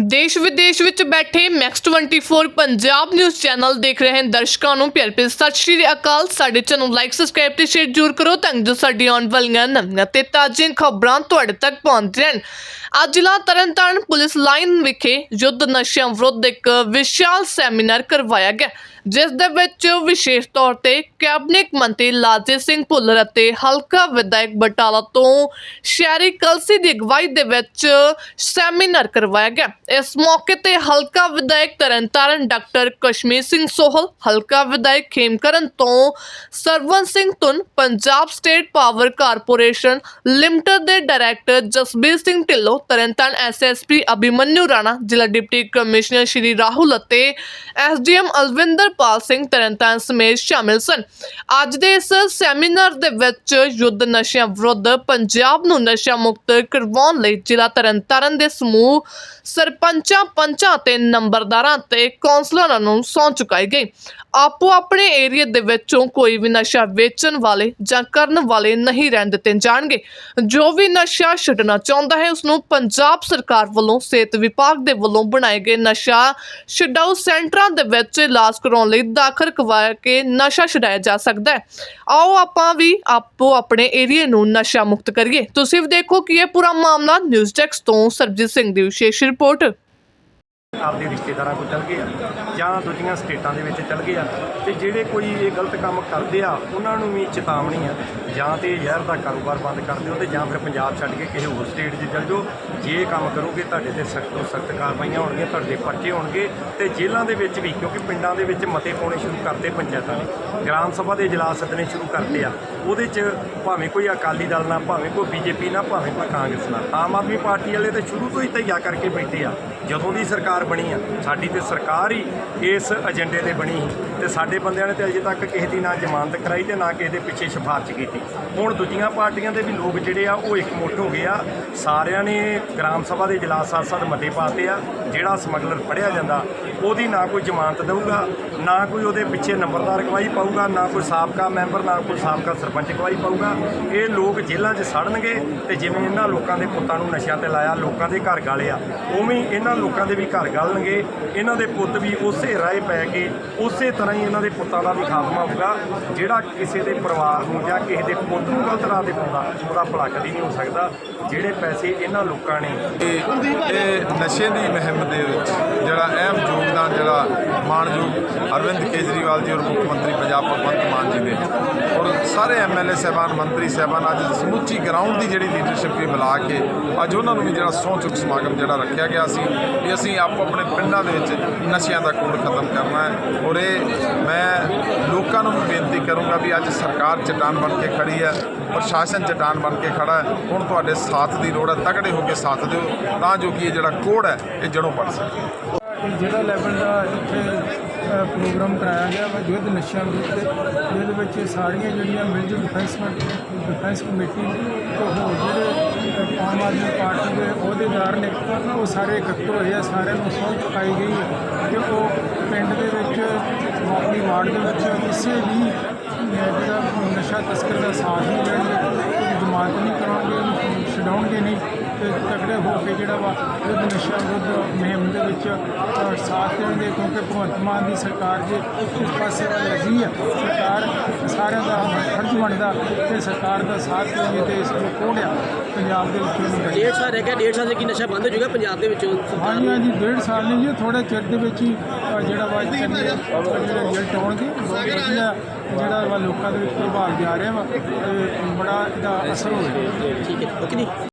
ਦੇਸ਼ ਵਿਦੇਸ਼ ਵਿੱਚ ਬੈਠੇ ਮੈਕਸ 24 ਪੰਜਾਬ ਨਿਊਜ਼ ਚੈਨਲ ਦੇਖ ਰਹੇ ਦਰਸ਼ਕਾਂ ਨੂੰ ਪਿਆਰ ਭਰੀ ਸਤਿ ਸ਼੍ਰੀ ਅਕਾਲ। ਸਾਡੇ ਚੈਨਲ ਨੂੰ ਲਾਈਕ ਸਬਸਕ੍ਰਾਈਬ ਤੇ ਸ਼ੇਅਰ ਜ਼ਰੂਰ ਕਰੋ ਤਾਂ ਜੋ ਸਾਡੀ ਆਉਣ ਵਾਲੀਆਂ ਨਵੀਆਂ ਤੇ ਤਾਜ਼ੀਆਂ ਖਬਰਾਂ ਤੁਹਾਡੇ ਤੱਕ ਪਹੁੰਚ ਰਹਿਣ ਅੱਜ ਜ਼ਿਲ੍ਹਾ ਤਰਨਤਾਰਨ ਪੁਲਿਸ ਲਾਈਨ ਵਿਖੇ ਯੁੱਧ ਨਸ਼ਿਆਂ ਵਿਰੁੱਧ ਇੱਕ ਵਿਸ਼ਾਲ ਸੈਮੀਨਾਰ ਕਰਵਾਇਆ ਗਿਆ। ਜਿਸ ਦੇ ਵਿੱਚ ਵਿਸ਼ੇਸ਼ ਤੌਰ ਤੇ ਕੈਬਨਿਟ ਮੰਤਰੀ ਲਾਲਜੀਤ ਸਿੰਘ ਭੁੱਲਰ ਅਤੇ ਹਲਕਾ ਵਿਧਾਇਕ ਬਟਾਲਾ ਤੋਂ ਸ਼ਹਿਰੀ ਕਲਸੀ ਦੀ ਅਗਵਾਈ ਦੇ ਵਿੱਚ ਸੈਮੀਨਾਰ ਕਰਵਾਇਆ ਗਿਆ। ਇਸ ਮੌਕੇ ਤੇ ਹਲਕਾ ਵਿਧਾਇਕ ਤਰਨਤਾਰਨ ਡਾਕਟਰ ਕਸ਼ਮੀਰ ਸਿੰਘ ਸੋਹਲ, ਹਲਕਾ ਵਿਧਾਇਕ ਖੇਮਕਰਨ ਤੋਂ Sarwan Singh ਤੁਨ Punjab state power corporation limited ਦੇ ਡਾਇਰੈਕਟਰ ਜਸਬੀਰ ਸਿੰਘ ਢਿੱਲੋਂ, ਤਰਨਤਾਰਨ ਐਸਐਸਪੀ ਅਭਿਮਨਿਊ ਰਾਣਾ, ਜ਼ਿਲ੍ਹਾ ਡਿਪਟੀ ਕਮਿਸ਼ਨਰ ਸ਼੍ਰੀ ਰਾਹੁਲ ਅਤੇ ਐਸਡੀਐਮ ਅਲਵਿੰਦਰਪਾਲ ਸਿੰਘ ਤਰਨਤਾਰਨ ਸਮੇਤ ਸ਼ਾਮਿਲ ਸਨ। ਅੱਜ ਦੇ ਇਸ ਸੈਮੀਨਾਰ ਦੇ ਵਿੱਚ ਯੁੱਧ ਨਸ਼ਿਆਂ ਵਿਰੁੱਧ ਪੰਜਾਬ ਨੂੰ ਨਸ਼ਾ ਮੁਕਤ ਕਰਵਾਉਣ ਲਈ ਜ਼ਿਲ੍ਹਾ ਤਰਨਤਾਰਨ ਦੇ ਸਮੂਹ ਸਰਪੰਚਾਂ, ਪੰਚਾਂ ਤੇ ਨੰਬਰਦਾਰਾਂ ਤੇ ਕੌਂਸਲਰਾਂ ਨੂੰ ਸਹੁੰ ਚੁਕਾਈ ਗਈ। ਆਪੋ ਆਪਣੇ ਏਰੀਆ ਦੇ ਵਿੱਚੋਂ ਕੋਈ ਵੀ ਨਸ਼ਾ ਵੇਚਣ ਵਾਲੇ ਜਾਂ ਕਰਨ ਵਾਲੇ ਨਹੀਂ ਰਹਿਣ ਦਿੱਤੇ ਜਾਣਗੇ। ਜੋ ਵੀ ਨਸ਼ਾ ਛੱਡਣਾ ਚਾਹੁੰਦਾ ਹੈ ਉਸ ਨੂੰ ਪੰਜਾਬ ਸਰਕਾਰ ਵੱਲੋਂ ਸਿਹਤ ਵਿਭਾਗ ਦੇ ਵੱਲੋਂ ਬਣਾਏ ਗਏ ਨਸ਼ਾ ਛਡਾਊ ਸੈਂਟਰਾਂ ਦੇ ਵਿੱਚ ਇਲਾਜ ਕਰਾਉਣ ਲਈ ਦਾਖਲ ਕਰਵਾ ਕੇ ਨਸ਼ਾ ਛਡਾਇਆ ਜਾ ਸਕਦਾ ਹੈ। ਆਓ ਆਪਾਂ ਵੀ ਆਪੋ ਆਪਣੇ ਏਰੀਆ ਨੂੰ ਨਸ਼ਾ ਮੁਕਤ ਕਰੀਏ। ਤੁਸੀਂ ਵੀ ਦੇਖੋ ਕਿ ਇਹ ਪੂਰਾ ਮਾਮਲਾ ਨਿਊਜ਼ ਟੈਕਸ ਤੋਂ ਸਰਬਜੀਤ ਸਿੰਘ ਦੀ ਵਿਸ਼ੇਸ਼ ਰਿਪੋਰਟ। ਆਪਦੇ ਰਿਸ਼ਤੇਦਾਰਾਂ ਕੋਲ ਚਲ ਗਏ ਆ ਜਾਂ ਦੂਜੀਆਂ ਸਟੇਟਾਂ ਦੇ ਵਿੱਚ ਚਲ ਗਏ ਆ ਤੇ ਜਿਹੜੇ ਕੋਈ ਇਹ ਗਲਤ ਕੰਮ ਕਰਦੇ ਆ, ਉਹਨਾਂ ਨੂੰ ਵੀ ਚੇਤਾਵਨੀ ਆ। ਜਾਂ ਤੇ ਜ਼ਹਿਰ ਦਾ ਕਾਰੋਬਾਰ ਬੰਦ ਕਰ ਦਿਓ ਤੇ ਜਾਂ ਫਿਰ ਪੰਜਾਬ ਛੱਡ ਕੇ ਕਿਸੇ ਹੋਰ ਸਟੇਟ 'ਚ ਚਲ ਜਾਓ। ਜੇ ਕੰਮ ਕਰੋਗੇ, ਤੁਹਾਡੇ ਤੇ ਸਖਤ ਤੋਂ ਸਖਤ ਕਾਰਵਾਈਆਂ ਹੋਣਗੀਆਂ, ਤੁਹਾਡੇ ਪਰਚੇ ਹੋਣਗੇ ਤੇ ਜੇਲ੍ਹਾਂ ਦੇ ਵਿੱਚ ਵੀ, ਕਿਉਂਕਿ ਪਿੰਡਾਂ ਦੇ ਵਿੱਚ ਮਤੇ ਪਾਉਣੇ ਸ਼ੁਰੂ ਕਰਤੇ ਪੰਚਾਇਤਾਂ ਨੇ। ਗ੍ਰਾਮ ਸਭਾ ਦੇ ਇਜਲਾਸ ਸੱਦਣੇ ਸ਼ੁਰੂ ਕਰਤੇ ਆ। ਉਹਦੇ 'ਚ ਭਾਵੇਂ ਕੋਈ ਅਕਾਲੀ ਦਲ ਨਾਲ, ਭਾਵੇਂ ਕੋਈ ਬੀਜੇਪੀ ਨਾਲ, ਭਾਵੇਂ ਕੋਈ ਕਾਂਗਰਸ ਨਾਲ। ਆਮ ਆਦਮੀ ਪਾਰਟੀ ਵਾਲੇ ਤੇ ਸ਼ੁਰੂ ਤੋਂ ਹੀ ਤਈਆ ਕਰਕੇ ਬੈਠੇ ਆ। ਜਦੋਂ ਦੀ ਸਰਕਾਰ ਬਣੀ ਆ, ਸਾਡੀ ਤੇ ਸਰਕਾਰ ਹੀ ਇਸ ਏਜੰਡੇ ਤੇ ਬਣੀ ਸੀ। ਤੇ ਸਾਡੇ ਬੰਦਿਆਂ ਨੇ ਤੇ ਅਜੇ ਤੱਕ ਕਿਸੇ ਦੀ ਨਾ ਜ਼ਮਾਨਤ ਕਰਾਈ ਤੇ ਨਾ ਕਿਸੇ ਦੇ ਪਿੱਛੇ ਸਿਫਾਰਸ਼ ਕੀਤੀ। ਹੁਣ ਦੂਜੀਆਂ ਪਾਰਟੀਆਂ ਦੇ ਵੀ ਲੋਕ ਜਿਹੜੇ ਆ, ਉਹ ਇਕਮੁੱਠ ਹੋ ਗਏ ਆ। ਸਾਰਿਆਂ ਨੇ ਗ੍ਰਾਮ ਸਭਾ ਦੇ ਇਜਲਾਸ ਸਾਥ ਸਾਥ ਮਤੇ ਪਾਤੇ ਆ। ਜਿਹੜਾ ਸਮਗਲਰ ਫੜਿਆ ਜਾਂਦਾ, ਉਹਦੀ ਨਾ ਕੋਈ ਜ਼ਮਾਨਤ ਦੇਊਗਾ, ਨਾ ਕੋਈ ਉਹਦੇ ਪਿੱਛੇ ਨੰਬਰਦਾਰ ਗਵਾਹੀ ਪਾਊਗਾ, ਨਾ ਕੋਈ ਸਾਬਕਾ ਮੈਂਬਰ, ਨਾ ਕੋਈ ਸਾਬਕਾ ਸਰਪੰਚ ਗਵਾਹੀ ਪਾਊਗਾ। ਇਹ ਲੋਕ ਜੇਲ੍ਹਾਂ 'ਚ ਸੜਨਗੇ ਤੇ ਜਿਵੇਂ ਇਹਨਾਂ ਲੋਕਾਂ ਦੇ ਪੁੱਤਾਂ ਨੂੰ ਨਸ਼ਿਆਂ ਤੇ ਲਾਇਆ, ਲੋਕਾਂ ਦੇ ਘਰ ਗਾਲਿਆ ਉਵੇਂ ਇਹਨਾਂ ਲੋਕਾਂ ਦੇ ਵੀ ਘਰ ਗਾਲਣਗੇ। ਇਹਨਾਂ ਦੇ ਪੁੱਤ ਵੀ ਉਸੇ ਰਾਹ ਪੈ ਕੇ ਉਸੇ ਤਰ੍ਹਾਂ ਹੀ ਇਹਨਾਂ ਦੇ ਪੁੱਤਾਂ ਦਾ ਵੀ ਖਾਤਮਾ ਹੋਊਗਾ। ਜਿਹੜਾ ਕਿਸੇ ਦੇ ਪਰਿਵਾਰ ਨੂੰ ਜਾਂ ਕਿਸੇ ਦੇ ਪੁੱਤ ਨੂੰ ਗਲਤ ਰਾਹ ਤੇ ਪਾਉਂਦਾ, ਉਹਦਾ ਭਲਾ ਕਦੀ ਨਹੀਂ ਹੋ ਸਕਦਾ। ਜਿਹੜੇ ਪੈਸੇ ਇਹਨਾਂ ਲੋਕਾਂ ਨੇ ਇਹ ਨਸ਼ੇ ਦੀ ਮੁਹਿੰਮ ਦੇ ਵਿੱਚ ਜਿਹੜਾ ਅਹਿਮ ਯੋਗਦਾਨ ਜਿਹੜਾ ਮਾਨਯੋਗ ਅਰਵਿੰਦ ਕੇਜਰੀਵਾਲ ਜੀ ਔਰ ਮੁੱਖ ਮੰਤਰੀ ਪੰਜਾਬ ਭਗਵੰਤ ਮਾਨ ਜੀ ਦੇ। ਔਰ ਸਾਰੇ ਐਮਐਲਏ ਸਹਿਬਾਨ, ਮੰਤਰੀ ਸਹਿਬਾਨ ਅੱਜ ਸਮੁੱਚੀ ਗਰਾਊਂਡ ਦੀ ਜਿਹੜੀ ਲੀਡਰਸ਼ਿਪ ਵੀ ਮਿਲਾ ਕੇ ਅੱਜ ਉਹਨਾਂ ਨੂੰ ਵੀ ਜਿਹੜਾ ਸਹੁੰ ਚੁੱਕ ਸਮਾਗਮ ਜਿਹੜਾ ਰੱਖਿਆ ਗਿਆ ਸੀ ਵੀ ਅਸੀਂ ਆਪੋ ਆਪਣੇ ਪਿੰਡਾਂ ਦੇ ਵਿੱਚ ਨਸ਼ਿਆਂ ਦਾ ਕੋੜ ਖਤਮ ਕਰਨਾ ਹੈ। ਔਰ ਇਹ ਮੈਂ ਲੋਕਾਂ ਨੂੰ ਵੀ ਬੇਨਤੀ ਕਰੂੰਗਾ ਵੀ ਅੱਜ ਸਰਕਾਰ ਚਟਾਨ ਬਣ ਕੇ ਖੜੀ ਹੈ, ਪ੍ਰਸ਼ਾਸਨ ਚਟਾਨ ਬਣ ਕੇ ਖੜਾ ਹੈ। ਹੁਣ ਤੁਹਾਡੇ ਸਾਥ ਦੀ ਲੋੜ ਹੈ, ਤਕੜੇ ਹੋ ਕੇ ਸਾਥ ਦਿਓ, ਤਾਂ ਜੋ ਕਿ ਇਹ ਜਿਹੜਾ ਕੋੜ ਹੈ, ਇਹ ਜੜੋਂ ਪੜ ਸਕੇ। ਜ਼ਿਲ੍ਹਾ ਲੈਵਲ ਦਾ ਇੱਥੇ ਪ੍ਰੋਗਰਾਮ ਕਰਾਇਆ ਗਿਆ ਵਾ ਯੁੱਧ ਨਸ਼ਿਆਂ ਵਿਰੁੱਧ ਜਿਹਦੇ ਵਿੱਚ ਸਾਰੀਆਂ ਜਿਹੜੀਆਂ ਮਿਲਜੂ ਡਿਫੈਂਸ ਡਿਫੈਂਸ ਕਮੇਟੀ ਤੋਂ ਹੋਰ ਜਿਹੜੇ ਆਮ ਆਦਮੀ ਪਾਰਟੀ ਦੇ ਅਹੁਦੇਦਾਰ ਨੇ, ਉਹ ਸਾਰੇ ਇਕੱਤਰ ਹੋਏ ਆ, ਸਾਰਿਆਂ ਨੂੰ ਸਹੁੰ ਚੁਕਾਈ ਗਈ ਹੈ ਕਿ ਉਹ ਪਿੰਡ ਦੇ ਵਿੱਚ, ਆਪਣੀ ਵਾਰਡ ਦੇ ਵਿੱਚ ਕਿਸੇ ਵੀ ਜਿਹੜਾ ਨਸ਼ਾ ਤਸਕਰ ਦਾ ਸਾਥ ਨਹੀਂ ਲੈਣਗੇ ਉਹਦੀ ਜ਼ਮਾਨਤ ਨਹੀਂ ਕਰਾਉਣਗੇ ਛਡਾਉਣਗੇ ਨਹੀਂ। ਤਕੜੇ ਹੋ ਕੇ ਜਿਹੜਾ ਵਾ ਯੁੱਧ ਨਸ਼ਾ ਵਿਰੁੱਧ ਮੁਹਿੰਮ ਦੇ ਵਿੱਚ ਸਾਥ ਦੇਣਗੇ ਕਿਉਂਕਿ ਭਗਵੰਤ ਮਾਨ ਦੀ ਸਰਕਾਰ ਜੇ ਇਸ ਪਾਸੇ ਲੱਗੀ ਹੈ ਸਰਕਾਰ ਸਾਰਿਆਂ ਦਾ ਫਰਜ਼ ਬਣਦਾ ਤੇ ਸਰਕਾਰ ਦਾ ਸਾਥ ਦੇਣਗੇ ਤੇ ਇਸ ਨੂੰ ਕੋੜਿਆ ਪੰਜਾਬ ਦੇ ਵਿੱਚ। ਡੇਢ ਸਾਲ ਰਹਿ ਗਿਆ ਡੇਢ ਸਾਲ ਦੇ ਕੀ ਨਸ਼ਾ ਬੰਦ ਹੋ ਜਾਊਗਾ ਪੰਜਾਬ ਦੇ ਵਿੱਚੋਂ ਹਾਂਜੀ ਹਾਂਜੀ ਡੇਢ ਸਾਲ ਨਹੀਂ ਜੀ ਥੋੜੇ ਚਿਰ ਦੇ ਵਿੱਚ ਹੀ ਜਿਹੜਾ ਵਾ ਜਿਹੜੇ ਰਿਜ਼ਲਟ ਆਉਣਗੇ। ਵਧੀਆ ਜਿਹੜਾ ਵਾ ਲੋਕਾਂ ਦੇ ਵਿੱਚ ਪ੍ਰਭਾਵ ਜਾ ਰਿਹਾ ਵਾ ਤੇ ਬੜਾ ਇਹਦਾ ਅਸਰ ਹੋਵੇਗਾ ਠੀਕ ਹੈ ਓਕੇ ਜੀ।